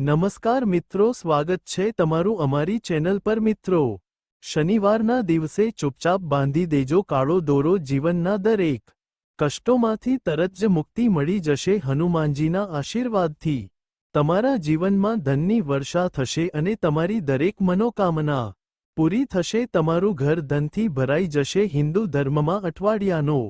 નમસ્કાર મિત્રો, સ્વાગત છે તમારું અમારી ચેનલ પર મિત્રો. શનિવારના દિવસે ચૂપચાપ બાંધી દેજો કાળો દોરો જીવનના દરેક કષ્ટોમાંથી તરત જ મુક્તિ મળી જશે હનુમાનજીના આશીર્વાદથી. તમારા જીવનમાં ધનની વર્ષા થશે અને તમારી દરેક મનોકામના પૂરી થશે. તમારું ઘર ધનથી ભરાઈ જશે હિન્દુ ધર્મમાં અઠવાડિયાનો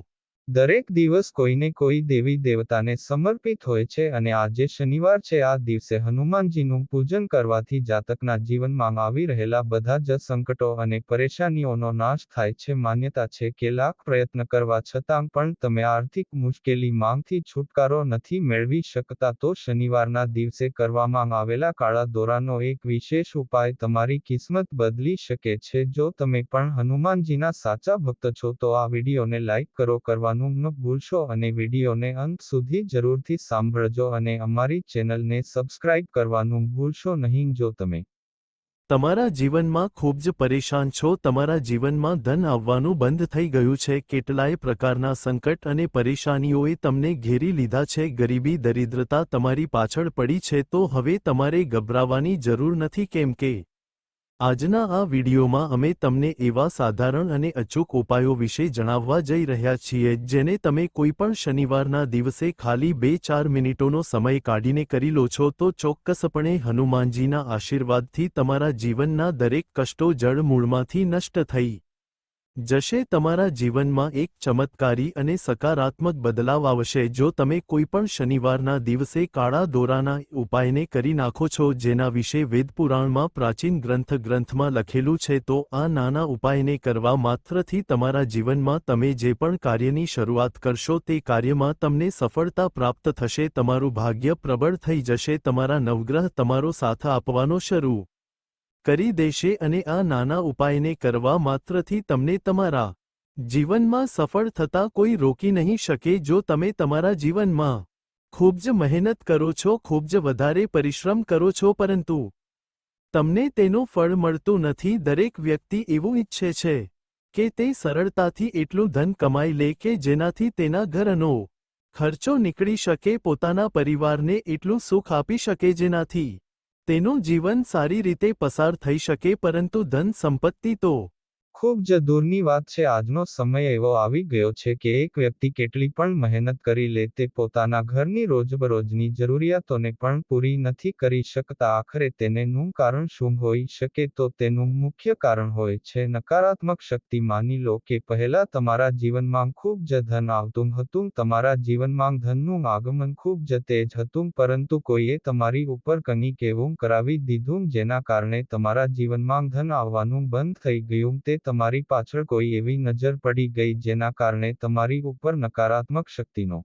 દરેક દિવસ કોઈને કોઈ દેવી દેવતાને સમર્પિત હોય છે અને આજે શનિવાર છે, આ દિવસે હનુમાનજીનું પૂજન કરવાથી જાતકના જીવનમાં આવી રહેલા બધા જ સંકટો અને પરેશાનીઓનો નાશ થાય છે. માન્યતા છે કે લાખ પ્રયત્ન કરવા છતાં પણ તમે આર્થિક મુશ્કેલી માંગથી છુટકારો નથી મેળવી શકતા તો શનિવારના દિવસે કરવામાં આવેલા કાળા દોરાનો એક વિશેષ ઉપાય તમારી કિસ્મત બદલી શકે છે. જો તમે પણ હનુમાનજીના સાચા ભક્ત છો તો આ વિડીયોને લાઈક કરો, કરવાનું ન ભૂલશો અને વિડીયોને અંત સુધી જરૂરથી સાંભળજો અને અમારી ચેનલને સબસ્ક્રાઇબ કરવાનું ભૂલશો નહીં જો તમે. તમારા જીવનમાં ખૂબ જ પરેશાન છો, તમારા જીવનમાં ધન આવવાનું બંધ થઈ ગયું છે, કેટલાય પ્રકારના સંકટ અને પરેશાનીઓએ તમને ઘેરી લીધા છે, ગરીબી, દરિદ્રતા તમારી પાછળ પડી છે, તો હવે તમારે ગભરાવાની જરૂર નથી, કેમ કે આજના આ વિડીયોમાં અમે તમને એવા સાધારણ અને અચૂક ઉપાયો વિશે જણાવવા જઈ રહ્યા છીએ, જેને તમે કોઈપણ શનિવારના દિવસે ખાલી બે ચાર મિનિટોનો સમય કાઢીને કરી લો છો તો ચોક્કસપણે હનુમાનજીના આશીર્વાદથી તમારા જીવનના દરેક કષ્ટો જળમૂળમાંથી નષ્ટ થઈ. જશે તમારા જીવનમાં એક ચમત્કારી અને સકારાત્મક બદલાવ આવશે. જો તમે કોઈપણ શનિવારના દિવસે કાળા દોરાના ઉપાયને કરી નાખો છો, જેના વિશે વેદપુરાણમાં પ્રાચીન ગ્રંથ ગ્રંથમાં લખેલું છે, તો આ નાના ઉપાયને કરવા માત્રથી તમારા જીવનમાં તમે જે પણ કાર્યની શરૂઆત કરશો, તે કાર્યમાં તમને સફળતા પ્રાપ્ત થશે, તમારું ભાગ્ય પ્રબળ થઈ જશે, તમારા નવગ્રહ તમારો સાથ આપવાનો શરૂ. કરી દેશે અને આ નાના ઉપાયને કરવા માત્રથી તમને તમારા જીવનમાં સફળ થતા કોઈ રોકી નહીં શકે જો તમે તમારા જીવનમાં ખૂબ જ મહેનત કરો છો, ખૂબ જ વધારે પરિશ્રમ કરો છો, પરંતુ તમને તેનું ફળ મળતું નથી. દરેક વ્યક્તિ એવું ઈચ્છે છે કે તે સરળતાથી એટલું ધન કમાઈ લે કે જેનાથી તેના ઘરનો ખર્ચો નીકળી શકે, પોતાના પરિવારને એટલું સુખ આપી શકે જેનાથી તેનું જીવન સારી રીતે પસાર થઈ શકે પરંતુ ધન સંપત્તિ તો ખૂબ જ દૂરની વાત છે, આજનો સમય એવો આવી ગયો છે કે એક વ્યક્તિ કેટલી પણ મહેનત કરી લે, તે પોતાના ઘરની રોજબરોજની જરૂરિયાતોને પણ પૂરી નથી કરી શકતા. આખરે તેનેનું કારણ શું હોઈ શકે તો તેનું મુખ્ય કારણ હોય છે, નકારાત્મક શક્તિ. માની લો કે પહેલા તમારા જીવનમાં ખૂબ જ ધન આવતું હતું, તમારા જીવનમાં ધનનું આગમન ખૂબ જ તેજ હતું, પરંતુ કોઈએ તમારી ઉપર કની કેવું કરાવી દીધું જેના કારણે તમારા જીવનમાં ધન આવવાનું બંધ થઈ ગયું. તે તમારી પાછળ કોઈ એવી નજર પડી ગઈ જેના કારણે તમારી ઉપર નકારાત્મક શક્તિનો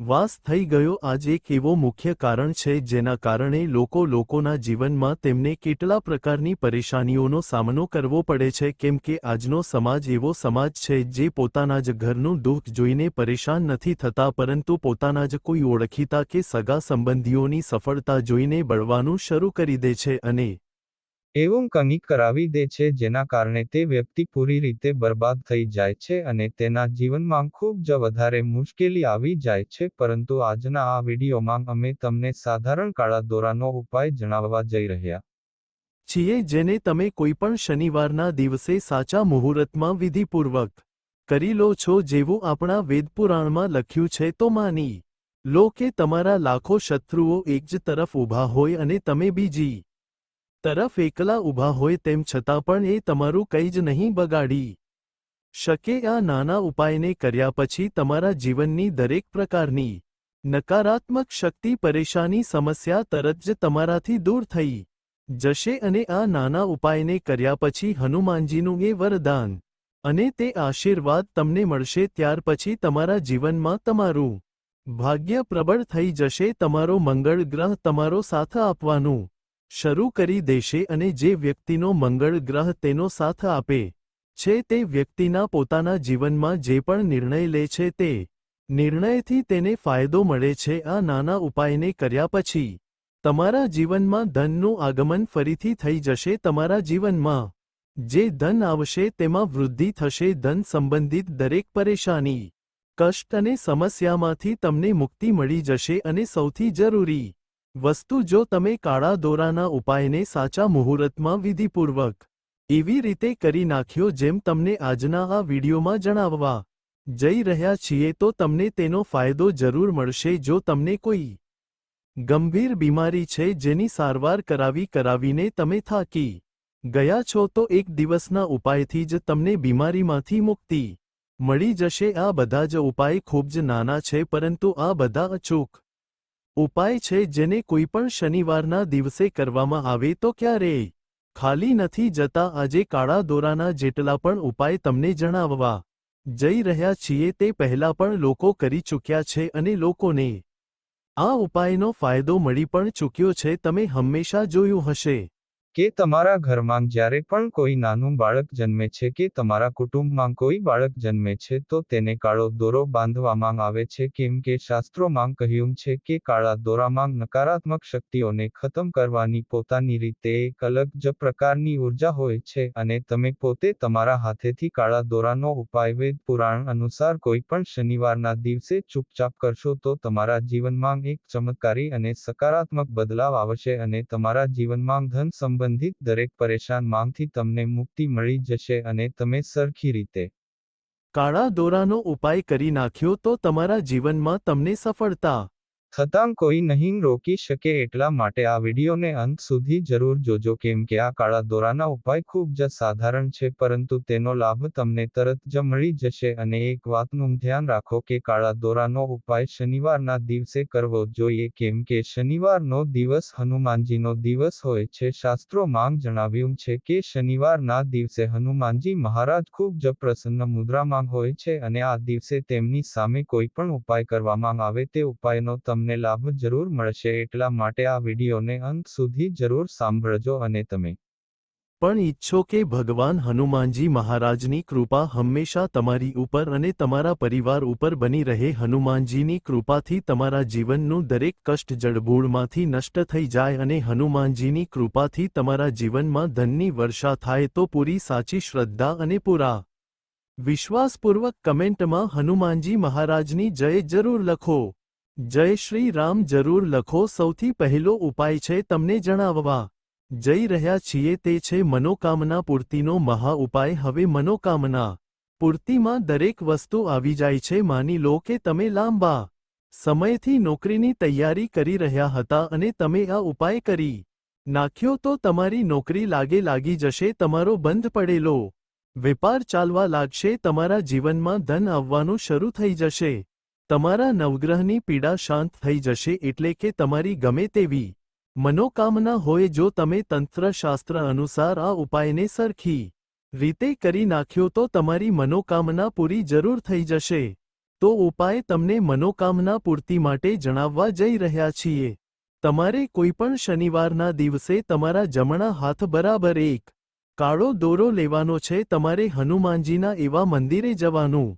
વાસ થઈ ગયો આજ એક એવો મુખ્ય કારણ છે જેના કારણે લોકો લોકોના જીવનમાં તેમને કેટલા પ્રકારની પરેશાનીઓનો સામનો કરવો પડે છે, કેમ કે આજનો સમાજ એવો સમાજ છે જે પોતાના જ ઘરનું દુઃખ જોઈને પરેશાન નથી થતા, પરંતુ પોતાના જ કોઈ ઓળખીતા કે સગા સંબંધીઓની સફળતા જોઈને બળવાનું શરૂ કરી દે છે અને એવું કંઈક કરાવી દે છે જેના કારણે તે વ્યક્તિ પૂરી રીતે બરબાદ થઈ જાય છે અને તેના જીવનમાં ખૂબ જ વધારે મુશ્કેલી આવી જાય છે, પરંતુ આજના આ વિડીયોમાં અમે તમને સાધારણ કાળા દોરાનો ઉપાય જણાવવા જઈ રહ્યા. છીએ જેને તમે કોઈપણ શનિવારના દિવસે સાચા મુહૂર્તમાં વિધિપૂર્વક કરી લો છો જેવું આપણા વેદપુરાણમાં લખ્યું છે તો માની લો કે તમારા લાખો શત્રુઓ એક જ તરફ ઊભા હોય અને તમે બીજી તરફ એકલા ઊભા હોય તેમ છતાં પણ એ તમારું કંઈ જ નહીં બગાડી શકે આ નાના ઉપાયને કર્યા પછી તમારા જીવનની દરેક પ્રકારની નકારાત્મક શક્તિ પરેશાની સમસ્યા તરત જ તમારાથી દૂર થઈ જશે અને આ નાના ઉપાયને કર્યા પછી હનુમાનજીનું એ વરદાન અને તે આશીર્વાદ તમને મળશે ત્યાર પછી તમારા જીવનમાં તમારું ભાગ્ય પ્રબળ થઈ જશે, તમારો મંગળ ગ્રહ તમારો સાથ આપવાનું શરૂ કરી દેશે અને જે વ્યક્તિનો મંગળ ગ્રહ તેનો સાથ આપે છે તે વ્યક્તિના પોતાના જીવનમાં જે પણ નિર્ણય લે છે તે નિર્ણયથી તેને ફાયદો મળે છે આ નાના ઉપાયને કર્યા પછી તમારા જીવનમાં ધનનું આગમન ફરીથી થઈ જશે તમારા જીવનમાં જે ધન આવશે તેમાં વૃદ્ધિ થશે ધન સંબંધિત દરેક પરેશાની, કષ્ટ અને સમસ્યામાંથી તમને મુક્તિ મળી જશે અને સૌથી જરૂરી વસ્તુ જો તમે કાળા દોરાના ઉપાયને સાચા મુહૂર્તમાં વિધિપૂર્વક એવી રીતે કરી નાખ્યો જેમ તમને આજના આ વિડીયોમાં જણાવવા જઈ રહ્યા છીએ તો તમને તેનો ફાયદો જરૂર મળશે જો તમને કોઈ ગંભીર બીમારી છે જેની સારવાર કરાવી કરાવીને તમે થાકી ગયા છો તો એક દિવસના ઉપાયથી જ તમને બીમારીમાંથી મુક્તિ મળી જશે. આ બધા જ ઉપાય ખૂબ જ નાના છે પરંતુ આ બધા અચૂક ઉપાય છે જેને કોઈપણ શનિવારના દિવસે કરવામાં આવે તો ક્યારેય ખાલી નથી જતા આજે કાળા દોરાના જેટલા પણ ઉપાય તમને જણાવવા. જઈ રહ્યા છીએ તે પહેલા પણ લોકો કરી ચૂક્યા છે અને લોકોને આ ઉપાયનો ફાયદો મળી પણ ચૂક્યો છે. તમે હંમેશા જોયું હશે. કે તમારા ઘરમાં જ્યારે પણ કોઈ નાનું બાળક જન્મે છે કે તમારા કુટુંબમાં કોઈ બાળક જન્મે છે તો તેને કાળો દોરો બાંધવામાં આવે છે કેમ કે શાસ્ત્રોમાં કહ્યું છે કે કાળા દોરામાં નકારાત્મક શક્તિઓને ખતમ કરવાની પોતાની રીતે એક અલગ જ પ્રકારની ઊર્જા હોય છે અને તમે પોતે તમારા હાથેથી કાળા દોરાનો ઉપાય વેદ પુરાણ અનુસાર કોઈ પણ શનિવારના દિવસે ચૂપચાપ કરશો તો તમારા જીવનમાં એક ચમત્કારી અને સકારાત્મક બદલાવ આવશે અને તમારા જીવનમાં ધન સંબંધિત દરેક પરેશાન માંગથી તમને મુક્તિ મળી જશે અને તમે સરખી રીતે કાળા દોરાનો ઉપાય કરી નાખ્યો તો તમારા જીવનમાં તમને સફળતા થતાં કોઈ નહીં રોકી શકે એટલા માટે આ વિડીયોને અંત સુધી જરૂર જોજો કેમ કે આ કાળા દોરાના ઉપાય ખૂબ જ સાધારણ છે પરંતુ તેનો લાભ તમને તરત જ મળી જશે અને એક વાતનું ધ્યાન રાખો કે કાળા દોરાનો ઉપાય શનિવારના દિવસે કરવો જોઈએ કેમ કે શનિવારનો દિવસ હનુમાનજીનો દિવસ હોય છે. શાસ્ત્રોમાં જણાવ્યું છે કે શનિવારના દિવસે હનુમાનજી મહારાજ ખૂબ જ પ્રસન્ન મુદ્રામાં હોય છે અને આ દિવસે તેમની સામે કોઈ પણ ઉપાય કરવામાં આવે તે ઉપાયનો તમને તમને લાભ જરૂર મળશે એટલા માટે આ વિડીયોને અંત સુધી જરૂર સાંભળજો અને તમે પણ ઈચ્છો કે ભગવાન હનુમાનજી મહારાજની કૃપા હંમેશા તમારી ઉપર અને તમારા પરિવાર ઉપર બની રહે. હનુમાનજીની કૃપાથી તમારા જીવનનું દરેક કષ્ટ જડબૂળમાંથી નષ્ટ થઈ જાય અને હનુમાનજીની કૃપાથી તમારા જીવનમાં ધનની વર્ષા થાય તો પૂરી સાચી શ્રદ્ધા અને પૂરા વિશ્વાસપૂર્વક કમેન્ટમાં હનુમાનજી મહારાજની જય જરૂર લખો. જય શ્રી રામ જરૂર લખો સૌથી પહેલો ઉપાય છે તમને જણાવવા. જઈ રહ્યા છીએ તે છે મનોકામના પૂર્તિનો મહા ઉપાય. હવે મનોકામના પૂર્તિમાં દરેક વસ્તુ આવી જાય છે. માની લો કે તમે લાંબા સમયથી નોકરીની તૈયારી કરી રહ્યા હતા અને તમે આ ઉપાય કરી નાખ્યો તો તમારી નોકરી લાગે લાગી જશે. તમારો બંધ પડેલો વેપાર ચાલવા લાગશે. તમારા જીવનમાં ધન આવવાનું શરૂ થઈ જશે. તમારા નવગ્રહની પીડા શાંત થઈ જશે એટલે કે તમારી ગમે તેવી મનોકામના હોય જો તમે તંત્રશાસ્ત્ર અનુસાર આ ઉપાયને સરખી રીતે કરી નાખ્યો તો તમારી મનોકામના પૂરી જરૂર થઈ જશે. તો ઉપાય તમને મનોકામના પૂર્તિ માટે જણાવવા જઈ રહ્યા છીએ. તમારે કોઈપણ શનિવારના દિવસે તમારા જમણા હાથ બરાબર એક કાળો દોરો લેવાનો છે. તમારે હનુમાનજીના એવા મંદિરે જવાનું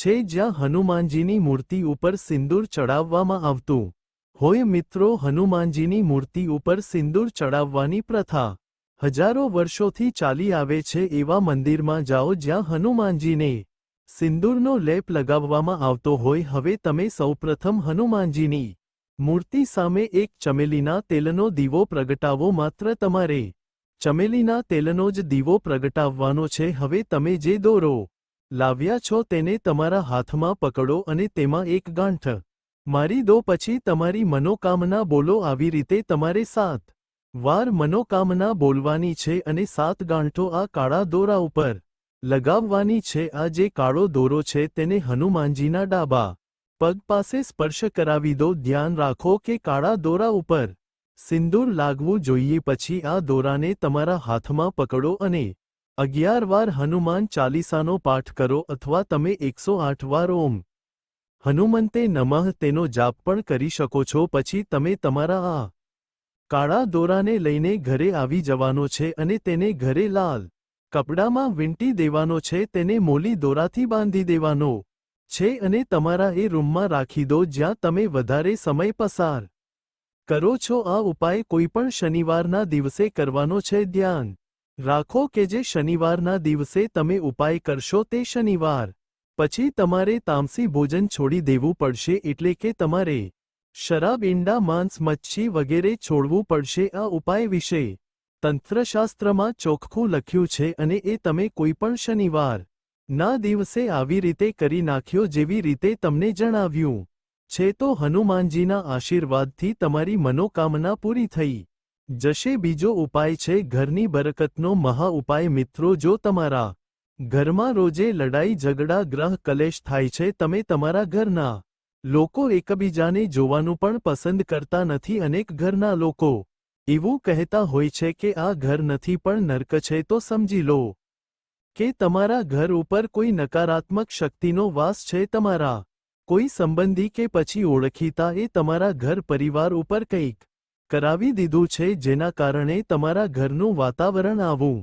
છે જ્યાં હનુમાનજીની મૂર્તિ ઉપર સિંદૂર ચડાવવામાં આવતું. હોય મિત્રો, હનુમાનજીની મૂર્તિ ઉપર સિંદૂર ચડાવવાની પ્રથા. હજારો વર્ષોથી ચાલી આવે છે એવા મંદિરમાં જાઓ જ્યાં હનુમાનજીને સિંદૂરનો લેપ લગાવવામાં આવતો હોય. હવે તમે સૌપ્રથમ હનુમાનજીની મૂર્તિ સામે એક ચમેલીના તેલનો દીવો પ્રગટાવો. માત્ર તમારે ચમેલીના તેલનો જ દીવો પ્રગટાવવાનો છે. હવે તમે જે દોરો લાવ્યા છો તેને તમારા હાથમાં પકડો અને તેમાં એક ગાંઠ મારી દો પછી તમારી મનોકામના બોલો આવી રીતે તમારે સાત વાર મનોકામના બોલવાની છે અને સાત ગાંઠો આ કાળા દોરા ઉપર લગાવવાની છે. આ જે કાળો દોરો છે તેને હનુમાનજીના ડાબા પગ પાસે સ્પર્શ કરાવી દો. ધ્યાન રાખો કે કાળા દોરા ઉપર સિંદૂર લાગવું જોઈએ. પછી આ દોરાને તમારા હાથમાં પકડો અને અગિયાર વાર હનુમાન ચાલીસાનો પાઠ કરો અથવા તમે એકસો આઠ વાર ઓમ. હનુમંતે નમઃ તેનો જાપ પણ કરી શકો છો, પછી તમે તમારા આ કાળા દોરાને લઈને ઘરે આવી જવાનો છે અને તેને ઘરે લાલ કપડામાં વીંટી દેવાનો છે, તેને મોલી દોરાથી બાંધી દેવાનો છે અને તમારા એ રૂમમાં રાખી દો જ્યાં તમે વધારે સમય પસાર કરો છો. આ ઉપાય કોઈપણ શનિવારના દિવસે કરવાનો છે. ધ્યાન રાખો કે જે શનિવારના દિવસે તમે ઉપાય કરશો તે શનિવાર. પછી તમારે તામસી ભોજન છોડી દેવું પડશે એટલે કે તમારે શરાબ, ઈંડા, માંસ, મચ્છી વગેરે છોડવું પડશે આ ઉપાય વિશે. તંત્રશાસ્ત્રમાં ચોખ્ખું લખ્યું છે અને એ તમે કોઈપણ શનિવાર ના દિવસે આવી રીતે કરી નાખ્યો જેવી રીતે તમને જણાવ્યું. છે તો હનુમાનજીના આશીર્વાદથી તમારી મનોકામના પૂરી થઈ. જશે બીજો ઉપાય છે ઘરની બરકતનો મહા ઉપાય મિત્રો જો તમારા ઘરમાં રોજે લડાઈ ઝઘડા ગ્રહ કલેશ થાય છે તમે તમારા ઘરના લોકો એકબીજાને જોવાનું પણ પસંદ કરતા નથી અનેક ઘરના લોકો એવું કહેતા હોય છે કે આ ઘર નથી પણ નર્ક છે તો સમજી લો કે તમારા ઘર ઉપર કોઈ નકારાત્મક શક્તિનો વાસ છે તમારા કોઈ સંબંધી કે પછી ઓળખીતા એ તમારા ઘર પરિવાર ઉપર કંઈક કરાવી દીધું છે જેના કારણે તમારા ઘરનું વાતાવરણ આવું.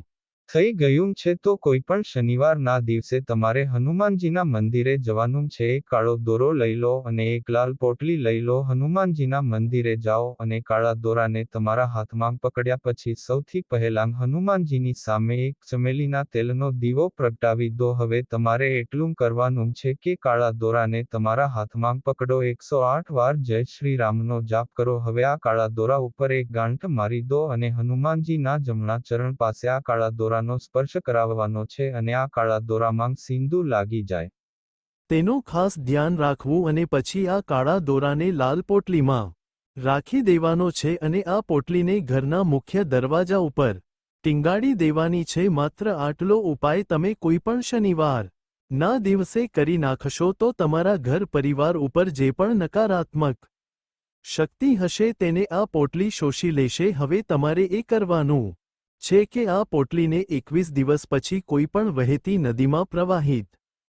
થઈ ગયું છે તો કોઈ પણ શનિવારના દિવસે તમારે હનુમાનજીના મંદિરે જવાનું છે. એક કાળો દોરો લઈ લો અને એક લાલ પોટલી લઈ લો. હનુમાનજીના મંદિરે જાઓ અને કાળા દોરાને તમારા હાથમાં પકડ્યા પછી સૌથી પહેલાં હનુમાનજીની સામે એક ચમેલીના તેલનો દીવો પ્રગટાવી દો. હવે તમારે એટલું કરવાનું છે કે કાળા દોરાને તમારા હાથમાં પકડો. એકસો આઠ વાર જય શ્રી રામનો જાપ કરો. હવે આ કાળા દોરા ઉપર એક ગાંઠ મારી દો અને હનુમાનજીના જમણા ચરણ પાસે આ કાળા દોરાનો સ્પર્શ કરાવવાનો છે અને આ કાળા દોરામાં સિંદૂર લાગી જાય. તેનું ખાસ ધ્યાન રાખવું અને પછી આ કાળા દોરાને લાલ પોટલીમાં રાખી દેવાનો છે અને આ પોટલીને ઘરના મુખ્ય દરવાજા ઉપર ટીંગાડી દેવાની છે. માત્ર આટલો ઉપાય તમે કોઈપણ શનિવાર ના દિવસે કરી નાખશો તો તમારા ઘર પરિવાર ઉપર જે પણ નકારાત્મક શક્તિ હશે તેને આ પોટલી શોષી લેશે. હવે તમારે એ કરવાનું છે કે આ પોટલીને એકવીસ દિવસ પછી કોઈપણ વહેતી નદીમાં પ્રવાહિત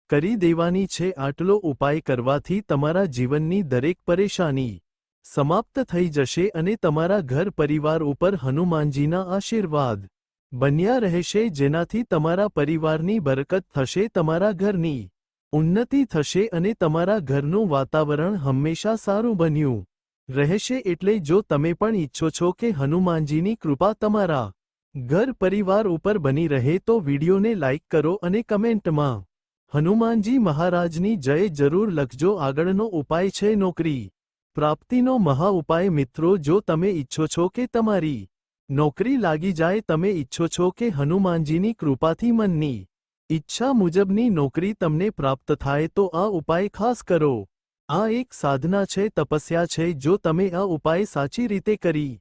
કરી દેવાની છે. આટલો ઉપાય કરવાથી તમારા જીવનની દરેક પરેશાની સમાપ્ત થઈ જશે અને તમારા ઘર પરિવાર ઉપર હનુમાનજીના આશીર્વાદ બન્યા રહેશે, જેનાથી તમારા પરિવારની બરકત થશે, તમારા ઘરની ઉન્નતિ થશે અને તમારા ઘરનું વાતાવરણ હંમેશા સારું બન્યું રહેશે. એટલે જો તમે પણ ઈચ્છો છો કે હનુમાનજીની કૃપા તમારા ઘર પરિવાર ઉપર બની રહે તો વિડીયોને લાઇક કરો અને કમેન્ટમાં, હનુમાનજી મહારાજની જય જરૂર લખજો, આગળનો ઉપાય છે નોકરી. પ્રાપ્તિનો મહા ઉપાય મિત્રો, જો તમે ઈચ્છો છો કે તમારી નોકરી લાગી જાય, તમે ઈચ્છો છો કે હનુમાનજીની કૃપાથી મનની ઈચ્છા મુજબની નોકરી તમને પ્રાપ્ત થાય, તો આ ઉપાય ખાસ કરો. આ એક સાધના છે, તપસ્યા છે, જો તમે આ ઉપાય સાચી રીતે કરી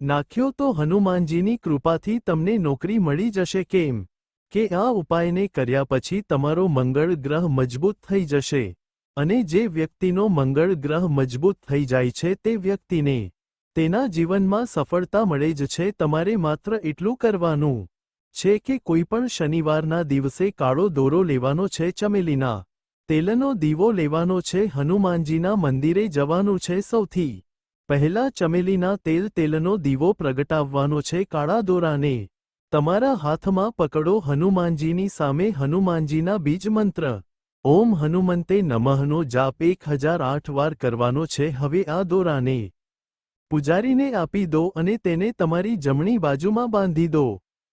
નાખ્યો તો હનુમાનજીની કૃપાથી તમને નોકરી મળી જશે કેમ? કે આ ઉપાયને કર્યા પછી તમારો મંગળ ગ્રહ મજબૂત થઈ જશે. અને જે વ્યક્તિનો મંગળ ગ્રહ મજબૂત થઈ જાય છે તે વ્યક્તિને તેના જીવનમાં સફળતા મળે જ છે તમારે માત્ર એટલું કરવાનું છે કે કોઈપણ શનિવારના દિવસે કાળો દોરો લેવાનો છે, ચમેલીના તેલનો દીવો લેવાનો છે, હનુમાનજીના મંદિરે જવાનું છે સૌથી પહેલા ચમેલીના તેલ તેલનો દીવો પ્રગટાવવાનો છે કાળા દોરાને. તમારા હાથમાં પકડો હનુમાનજીની સામે હનુમાનજીના બીજ મંત્ર. ઓમ હનુમંતે નમઃનો જાપ એક હજાર આઠ વાર કરવાનો છે હવે આ દોરાને. પૂજારીને આપી દો અને તેને તમારી જમણી બાજુમાં બાંધી દો.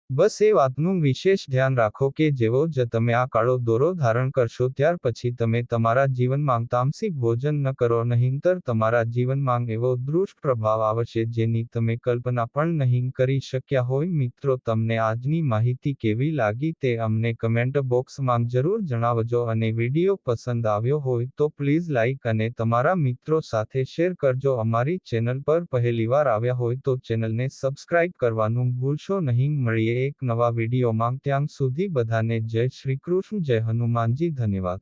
બસ એ વાતનું વિશેષ ધ્યાન રાખો કે જેવો જ તમે આ કાળો દોરો ધારણ કરશો ત્યાર પછી તમે તમારા જીવનમાં તામસિક ભોજન ન કરો, નહીંતર તમારા જીવનમાં એવો દૃષ્ટ પ્રભાવ આવશે જેની તમે કલ્પના પણ નહીં કરી શક્યા હોય. મિત્રો, તમને આજની માહિતી કેવી લાગી તે અમને કમેન્ટ બોક્સમાં જરૂર જણાવજો અને વીડિયો પસંદ આવ્યો હોય તો પ્લીઝ લાઇક અને તમારા મિત્રો સાથે શેર કરજો. અમારી ચેનલ પર પહેલીવાર આવ્યા હોય તો ચેનલને સબસ્ક્રાઇબ કરવાનું ભૂલશો નહીં. મળીએ એક નવા વિડીયોમાં ત્યાં સુધી બધાને જય શ્રી કૃષ્ણ જય હનુમાનજી ધન્યવાદ.